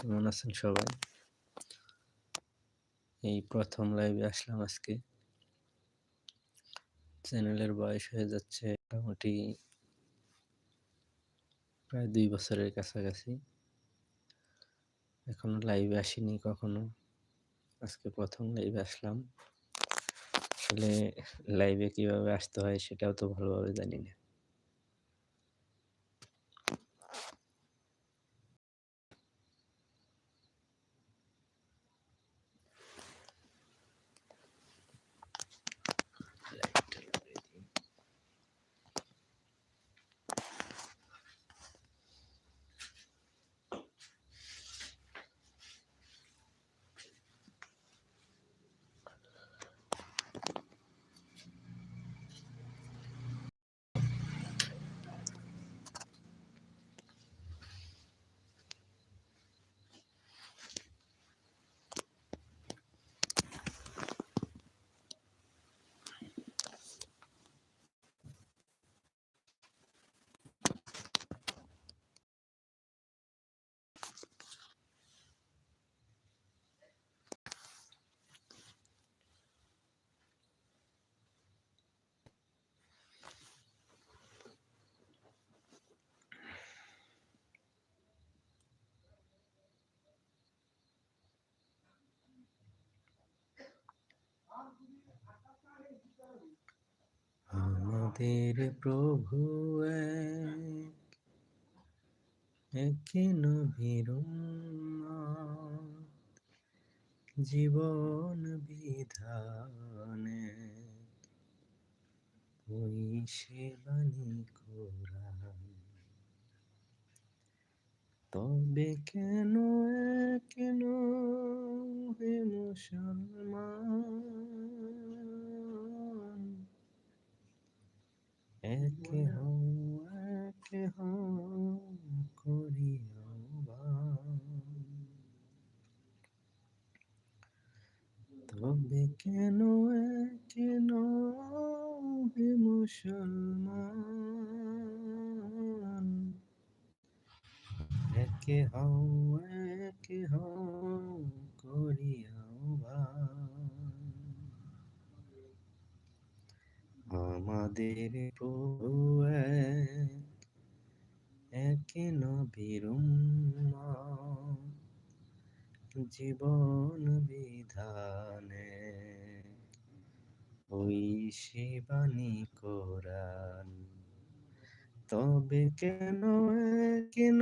কেমন আছেন সবাই? এই প্রথম লাইভে আসলাম আজকে। চ্যানেলের বয়স হয়ে যাচ্ছে মোটামুটি প্রায় দুই বছরের কাছাকাছি। এখনও লাইভে আসিনি কখনো। আজকে প্রথম লাইভে আসলাম। আসলে লাইভে কীভাবে আসতে হয় সেটাও তো ভালোভাবে জানি না। আমাদের প্রভু নবীর জীবন বিধানে ওই সেবানি কোরআন। তবে কেন কেন হে মুসলমান একে হও একে হও করিও তবে কেন কেন হে মুসলমান? একে হও একে হও আমাদের প্রভু এক নবীর জীবন বিধানে। ওই শিবানী কোরআন তবে কেন কেন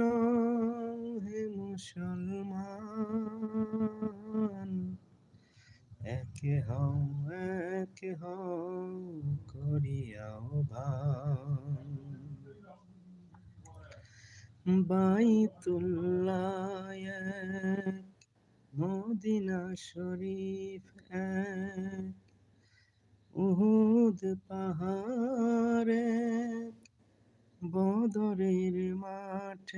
হে মুসলমান? একে হও একে হও করিয়াও বাইতুল্লাহ মদিনা শরীফ উহুদ পাহাড়ে বদরের মাঠ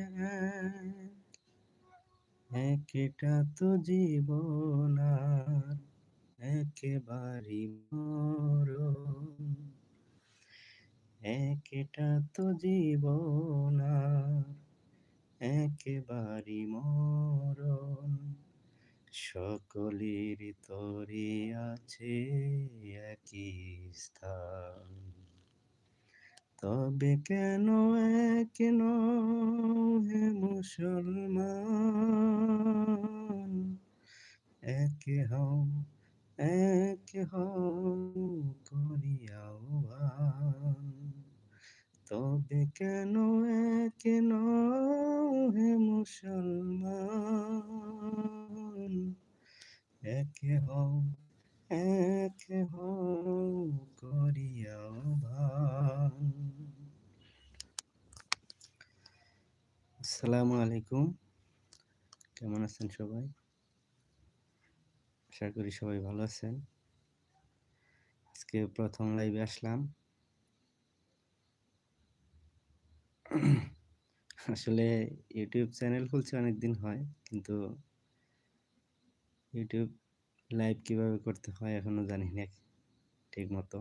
একটা তো জীবন আর একেবারে মরণ। একটা তো জীবন একেবারে মরণ। সকলের তরে আছে একই স্থান। তবে কেন কেন হে মুসলমান? একে হও একে করিয়াও তবে কেন কেন হে মুসলমান? একে হও এক হও করিয়াও ভান আসসালামু আলাইকুম। কেমন আছেন সবাই? আশা করি সবাই ভালো আছেন। আজকে প্রথম লাইভে আসলাম। আসলে ইউটিউব চ্যানেল খুলছে অনেকদিন হয়, কিন্তু ইউটিউব লাইভ কীভাবে করতে হয় এখনও জানি না ঠিক মতো।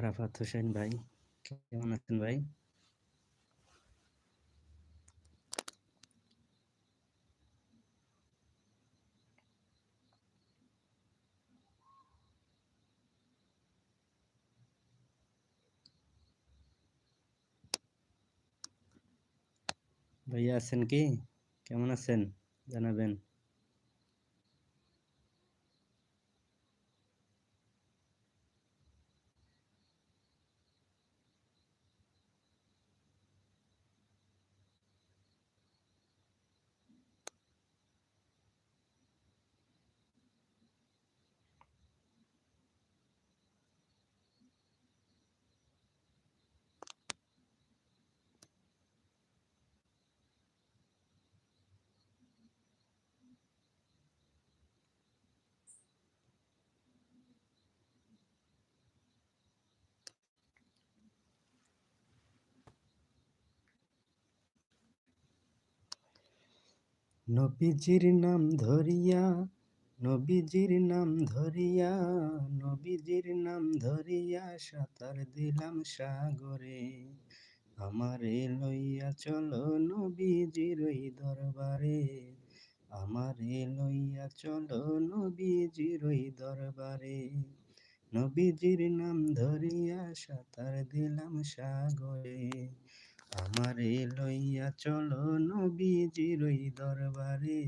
আরাফাত হোসেন ভাই কেমন আছেন ভাই? ভাইয়া আছেন কি? কেমন আছেন? জানাবেন। নবীজির নাম ধরিয়া, নবীজির নাম ধরিয়া, নবীজির নাম ধরিয়া সাঁতার দিলাম সাগরে। আমারে লইয়া চলো নবীজির ওই দরবারে। আমারে লইয়া চলো নবীজির ওই দরবারে। নবীজির নাম ধরিয়া সাঁতার দিলাম সাগরে। আমারে লইয়া চলো নবীজির ওই দরবারে।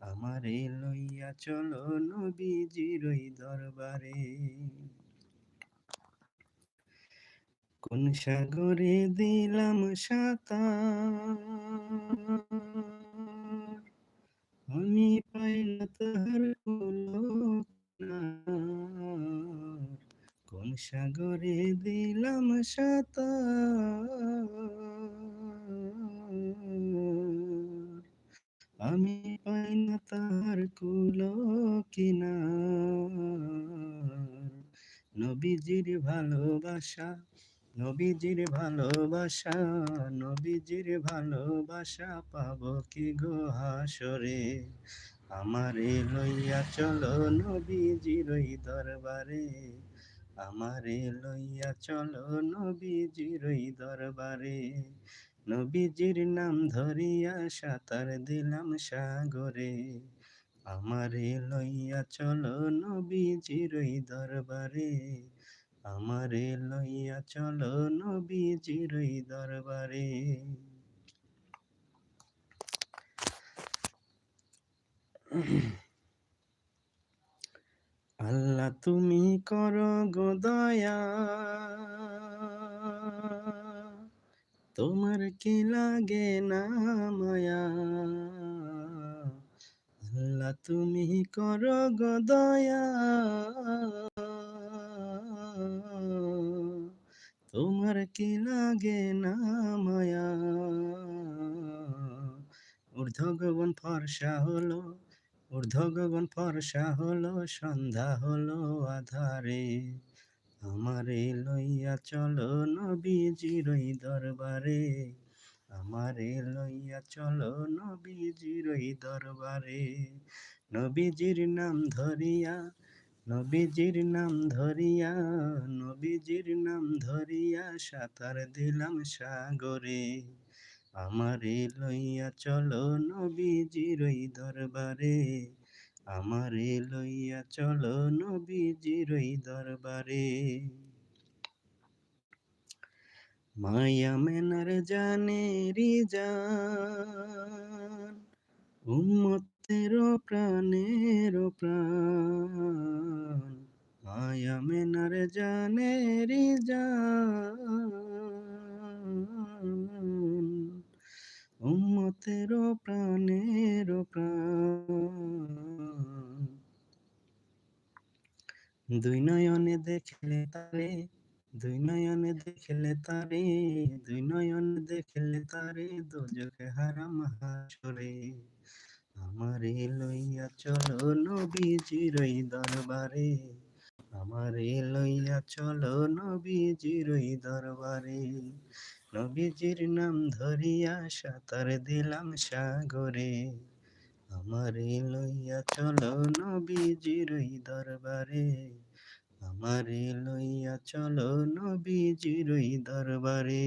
আমারে লইয়া চলো নবীজির ওই দরবারে। কোন সাগরে দিলাম সাঁতার? আমি পাই না তাহার কোন সাগরে দিলাম সাঁতার। আমি পাই না তার কুল নবীজির ভালোবাসা নবীজির ভালোবাসা নবীজির ভালোবাসা পাব কি গো হাসরে? আমারে লইয়া চলো নবীজির দরবারে। আমারে লইয়া চলো নবীজির দরবারে। নবীজির নাম ধরিয়া সাঁতার দিলাম সাগরে। আমারে লইয়া চলো নবীজির দরবারে। আমারে লইয়া চলো নবীজির দরবারে। আল্লাহ তুমি কর গো দয়া। তোমার কি লাগে না মায়া? আল্লাহ তুমি করো গো দয়া। তোমার কি লাগে না মায়া? ঊর্ধ্ব গগন ফর্ষা হলো ঊর্ধ্ব গগন ফর্ষা হলো, সন্ধ্যা হলো আধারে। আমারে লইয়া চলো নবীজির ওই দরবারে। আমারে লইয়া চলো নবীজির ওই দরবারে। নবীজির নাম ধরিয়া, নবীজির নাম ধরিয়া, নবীজির নাম ধরিয়া সাঁতার দিলাম সাগরে। আমারে লইয়া চলো নবীজির দরবারে। আমারে লইয়া চলো নবীজির দরবারে। মায়া মেনার জানে জান, উম্মতের প্রাণের প্রাণ। মায়া মেনার জানে জান উম্মতের প্রাণের প্রাণ। দুই নয়নে দেখলে তারে, দুই নয়নে দেখলে তারে, দুই নয়নে দেখলে তারে দুজকে হারাম হাসরে। আমারে লইয়া চলো নবীজির দরবারে। আমারে লইয়া চলো নবীজির দরবারে। নবীজির নাম ধরিয়া সাঁতার দিলাম সাগরে। আমারে লইয়া চলো নবীজির দরবারে। আমারে লইয়া চলো নবীজির দরবারে।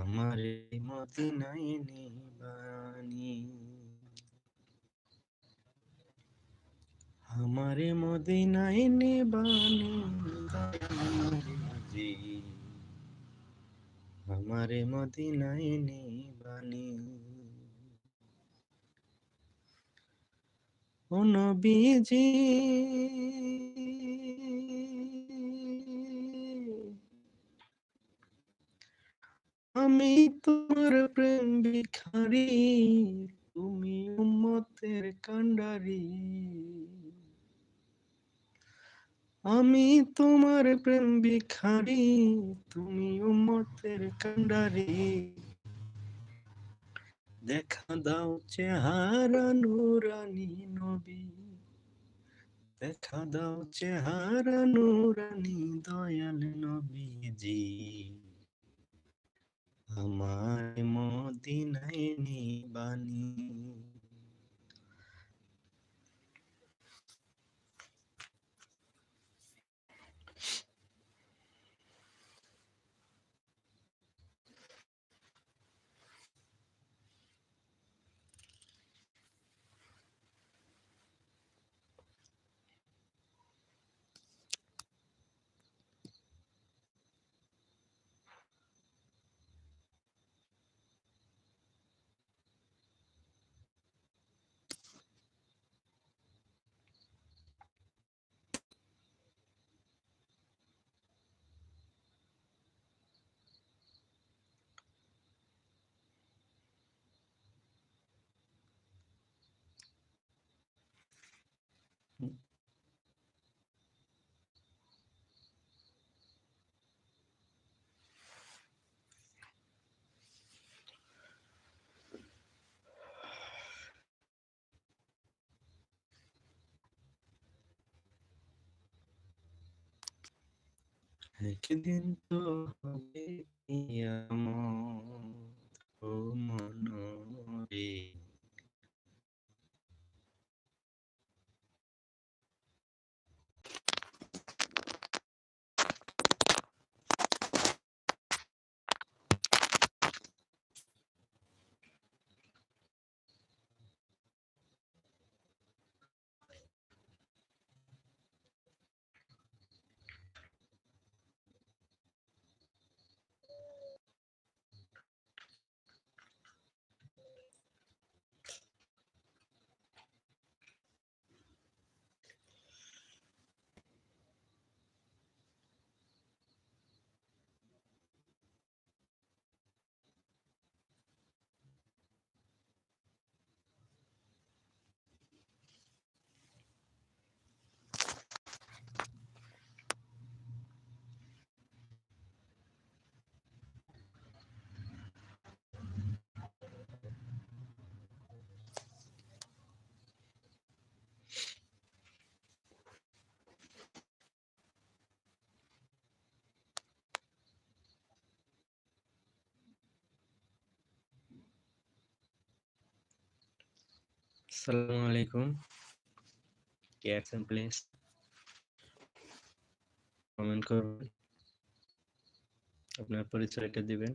আমারে মদিনায় নিবানি আমারে মদিনায় নিবানি আমারে মদিনায় নিবানি ও নবীজি আমি তোমার প্রেম ভিখারি, তুমি উম্মতের কান্ডারি আমি তোমার প্রেম ভিখারি, তুমি উম্মতের কান্ডারি দেখা দাও চেহারা নুরানি নবী। দেখা দাও চেহারা নুরানি দয়াল নবীজি। আমার মদিনায় নিবানি। একদিন তো হবে ও মনরে আসসালামু আলাইকুম। কে আছেন প্লিজ কমেন্ট করবেন। আপনার পরিচয়টা দিবেন।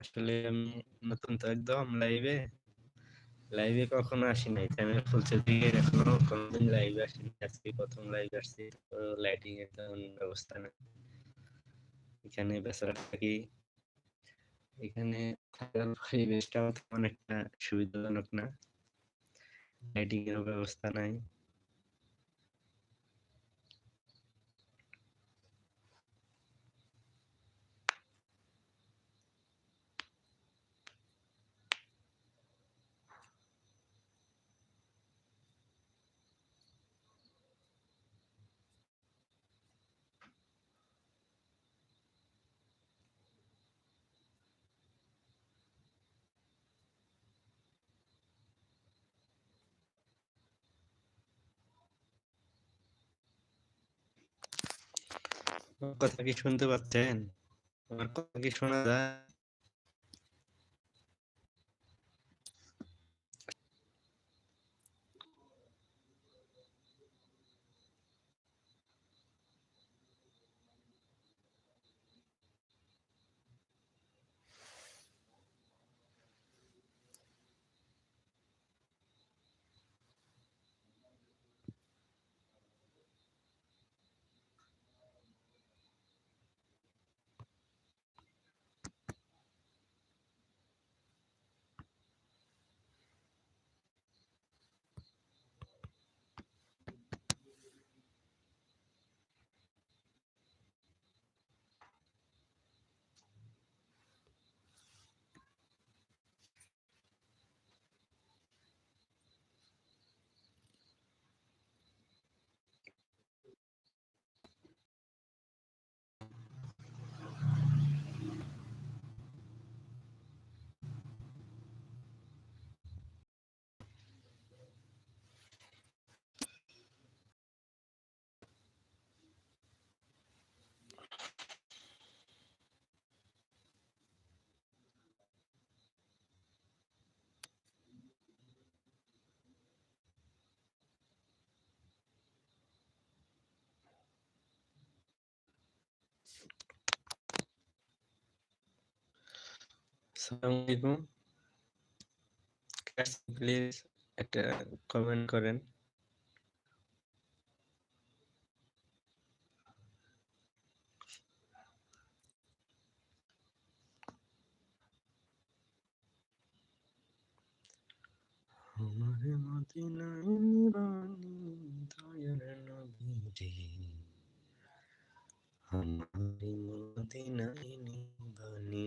আসলে আমি নতুন তো একদম লাইভে লাইভে কখনো আসি নাই। চ্যানেল খুলছে দিয়ে এখনও কোনোদিন লাইভে আসিনি। আজকে প্রথম লাইভ আসছি লাইটিং এর তেমন ব্যবস্থা না এখানে বেচারা থাকি এখানে থাকার পরিবেশটাও তেমন একটা সুবিধাজনক না। লাইটিং এর ব্যবস্থা নাই। কথা কি শুনতে পাচ্ছেন? আমার কথা কি শোনা যায়? আসসালামু আলাইকুম। প্লিজ একটা কমেন্ট করেন। আমার মদিনায় নিবানি দয়ার নবীরে আমার মদিনায় নিবানি